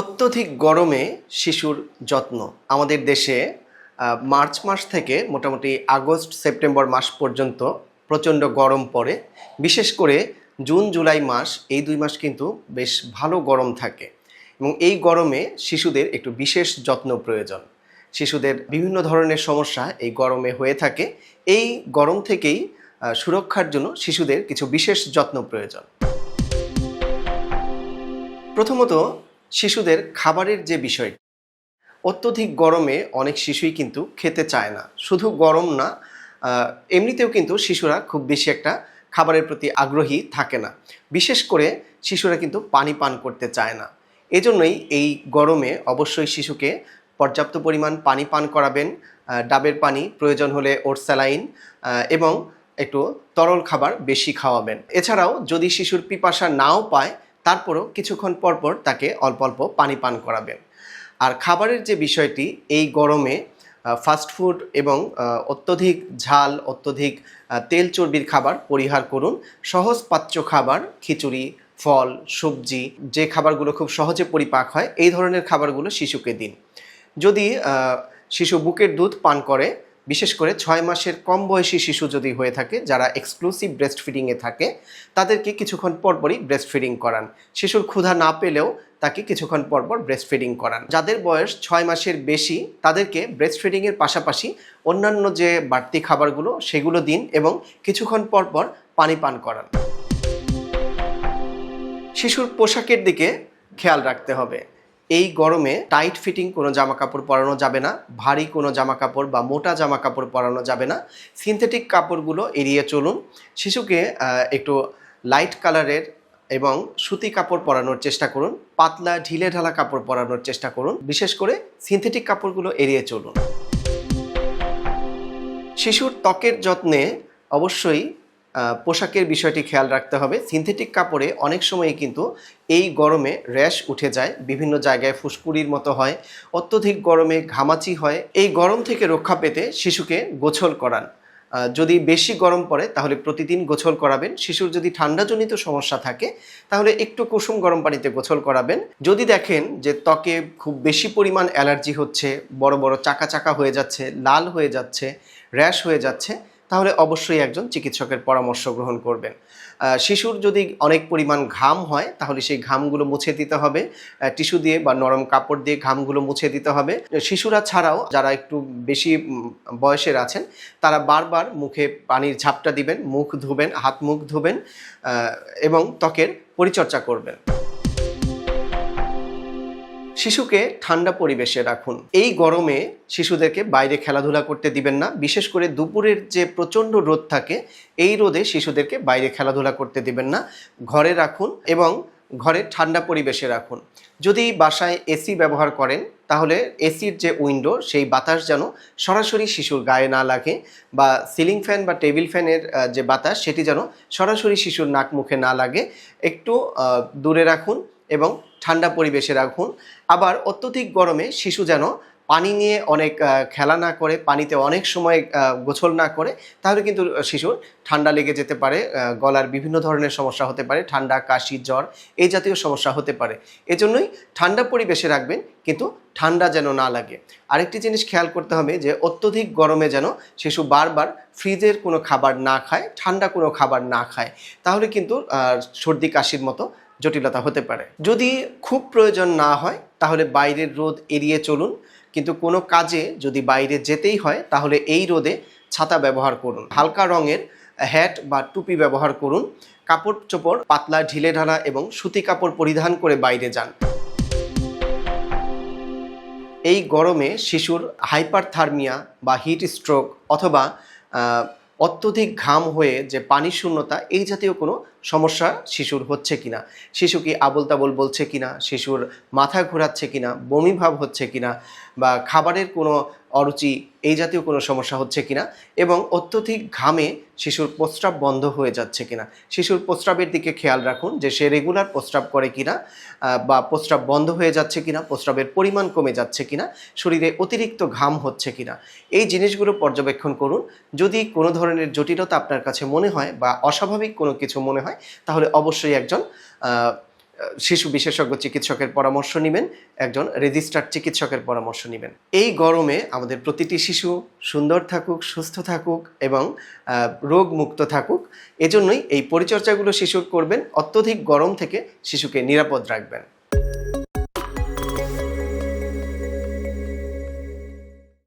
অত্যধিক গরমে শিশুর যত্ন। আমাদের দেশে মার্চ মাস থেকে মোটামুটি আগস্ট, সেপ্টেম্বর মাস পর্যন্ত প্রচণ্ড গরম পড়ে। বিশেষ করে জুন, জুলাই মাস, এই দুই মাস কিন্তু বেশ ভালো গরম থাকে এবং এই গরমে শিশুদের একটু বিশেষ যত্ন প্রয়োজন। শিশুদের বিভিন্ন ধরনের সমস্যা এই গরমে হয়ে থাকে। এই গরম থেকেই সুরক্ষার জন্য শিশুদের কিছু বিশেষ যত্ন প্রয়োজন। প্রথমত শিশুদের খাবারের যে বিষয়টি অত্যধিক গরমে অনেক শিশুই কিন্তু খেতে চায় না। শুধু গরম না এমনিতেও কিন্তু শিশুরা খুব বেশি একটা খাবারের প্রতি আগ্রহী থাকে না। বিশেষ করে শিশুরা কিন্তু পানি পান করতে চায় না। এজন্যই এই গরমে অবশ্যই শিশুকে পর্যাপ্ত পরিমাণ পানি পান করাবেন। ডাবের পানি প্রয়োজন হলে ওর স্যালাইন এবং একটু তরল খাবার বেশি খাওয়াবেন। এছাড়াও যদি শিশুর পিপাসা নাও পায় তারপরও কিছুক্ষণ পরপর তাকে অল্প অল্প পানি পান করাবেন। আর খাবারের যে বিষয়টি, এই গরমে ফাস্ট ফুড এবং অত্যধিক ঝাল, অত্যধিক তেল চর্বির খাবার পরিহার করুন। সহজ পাচ্য খাবার, খিচুড়ি, ফল, সবজি, যে খাবারগুলো খুব সহজে পরিপাক হয়, এই ধরনের খাবারগুলো শিশুকে দিন। যদি শিশু বুকের দুধ পান করে বিশেষ করে ছয় মাসের কম বয়সী শিশু যদি হয়ে থাকে, যারা এক্সক্লুসিভ ব্রেস্ট ফিডিংয়ে থাকে, তাদেরকে কিছুক্ষণ পরপরই ব্রেস্ট ফিডিং করান। শিশুর ক্ষুধা না পেলেও তাকে কিছুক্ষণ পরপর ব্রেস্ট ফিডিং করান। যাদের বয়স ছয় মাসের বেশি, তাদেরকে ব্রেস্ট ফিডিংয়ের পাশাপাশি অন্যান্য যে বাড়তি খাবারগুলো, সেগুলো দিন এবং কিছুক্ষণ পরপর পানি পান করান। শিশুর পোশাকের দিকে খেয়াল রাখতে হবে। এই গরমে টাইট ফিটিং কোনো জামা কাপড় পরানো যাবে না, ভারী কোনো জামা কাপড় বা মোটা জামা কাপড় পরানো যাবে না। সিনথেটিক কাপড়গুলো এড়িয়ে চলুন। শিশুকে একটু লাইট কালারের এবং সুতি কাপড় পরানোর চেষ্টা করুন। পাতলা, ঢিলে ঢালা কাপড় পরানোর চেষ্টা করুন। বিশেষ করে সিনথেটিক কাপড়গুলো এড়িয়ে চলুন। শিশুর ত্বকের যত্নে অবশ্যই পোশাকের বিষয়টি খেয়াল রাখতে হবে। সিনথেটিক কাপড়ে অনেক সময়ই কিন্তু এই গরমে র্যাশ উঠে যায়। বিভিন্ন জায়গায় ফুসকুড়ির মতো হয়, অত্যধিক গরমে ঘামাচি হয়। এই গরম থেকে রক্ষা পেতে শিশুকে গোছল করান। যদি বেশি গরম পড়ে তাহলে প্রতিদিন গোছল করাবেন। শিশুর যদি ঠান্ডাজনিত সমস্যা থাকে তাহলে একটু কুসুম গরম পানিতে গোছল করাবেন। যদি দেখেন যে ত্বকে খুব বেশি পরিমাণ অ্যালার্জি হচ্ছে, বড় বড় চাকা চাকা হয়ে যাচ্ছে, লাল হয়ে যাচ্ছে, র্যাশ হয়ে যাচ্ছে তাহলে অবশ্যই একজন চিকিৎসকের পরামর্শ গ্রহণ করবেন। শিশুর যদি অনেক পরিমাণ ঘাম হয়, তাহলে সেই ঘামগুলো মুছে দিতে হবে। টিস্যু দিয়ে বা নরম কাপড় দিয়ে ঘামগুলো মুছে দিতে হবে। শিশুরা ছাড়াও যারা একটু বেশি বয়সের আছেন, তারা বারবার মুখে পানির ঝাপটা দিবেন, মুখ ধুবেন, হাত মুখ ধুবেন এবং ত্বকের পরিচর্যা করবেন। শিশুকে ঠান্ডা পরিবেশে রাখুন। এই গরমে শিশুদেরকে বাইরে খেলাধুলা করতে দিবেন না। বিশেষ করে দুপুরের যে প্রচণ্ড রোদ থাকে, এই রোদে শিশুদেরকে বাইরে খেলাধুলা করতে দিবেন না। ঘরে রাখুন এবং ঘরে ঠান্ডা পরিবেশে রাখুন। যদি বাসায় এসি ব্যবহার করেন, তাহলে এসির যে উইন্ডো, সেই বাতাস যেন সরাসরি শিশুর গায়ে না লাগে বা সিলিং ফ্যান বা টেবিল ফ্যানের যে বাতাস, সেটি যেন সরাসরি শিশুর নাক মুখে না লাগে। একটু দূরে রাখুন। এবং ঠান্ডা পরিবেশে রাখুন। আবার অত্যধিক গরমে শিশু যেন পানি নিয়ে অনেক খেলা না করে, পানিতে অনেক সময় গোছল না করে, তাহলে কিন্তু শিশুর ঠান্ডা লেগে যেতে পারে গলার বিভিন্ন ধরনের সমস্যা হতে পারে, ঠান্ডা, কাশি, জ্বর, এই জাতীয় সমস্যা হতে পারে। এজন্যই ঠান্ডা পরিবেশে রাখবেন, কিন্তু ঠান্ডা যেন না লাগে। আরেকটি জিনিস খেয়াল করতে হবে যে, অত্যধিক গরমে যেন শিশু বারবার ফ্রিজের কোনো খাবার না খায়, ঠান্ডা কোনো খাবার না খায়, তাহলে কিন্তু সর্দি, কাশির মতো জটিলতা হতে পারে। যদি খুব প্রয়োজন না হয়, তাহলে বাইরের রোদ এড়িয়ে চলুন। কিন্তু কোনো কাজে যদি বাইরে যেতেই হয়, তাহলে এই রোদে ছাতা ব্যবহার করুন। হালকা রঙের হ্যাট বা টুপি ব্যবহার করুন। কাপড় চোপড় পাতলা ঢিলে ঢালা এবং সুতি কাপড় পরিধান করে বাইরে যান। এই গরমে শিশুর হাইপারথার্মিয়া বা হিট স্ট্রোক অথবা অত্যধিক ঘাম হয়ে যে পানি শূন্যতা, এই জাতীয় কোনো সমস্যা শিশুর হচ্ছে কিনা? শিশু কি আবল তাবল বলছে কিনা? শিশুর মাথা ঘোরাচ্ছে কিনা? বমি ভাব হচ্ছে কিনা? বা খাবারের কোনো অরুচি, এই জাতীয় কোনো সমস্যা হচ্ছে কিনা এবং অত্যধিক ঘামে শিশুর প্রস্রাব বন্ধ হয়ে যাচ্ছে কিনা। শিশুর প্রস্রাবের দিকে খেয়াল রাখুন যে সে রেগুলার প্রস্রাব করে কিনা বা প্রস্রাব বন্ধ হয়ে যাচ্ছে কিনা, প্রস্রাবের পরিমাণ কমে যাচ্ছে কিনা, শরীরে অতিরিক্ত ঘাম হচ্ছে কিনা। এই জিনিসগুলো পর্যবেক্ষণ করুন। যদি কোনো ধরনের জটিলতা আপনার কাছে মনে হয় বা অস্বাভাবিক কোনো কিছু মনে হয়, তাহলে অবশ্যই একজন শিশু বিশেষজ্ঞ চিকিৎসকের পরামর্শ নেবেন, একজন রেজিস্টার্ড চিকিৎসকের পরামর্শ নেবেন। এই গরমে আমাদের প্রতিটি শিশু সুন্দর থাকুক, সুস্থ থাকুক এবং রোগ রোগমুক্ত থাকুক। এজন্যই এই পরিচর্যাগুলো শিশুর করবেন, অত্যধিক গরম থেকে শিশুকে নিরাপদ রাখবেন।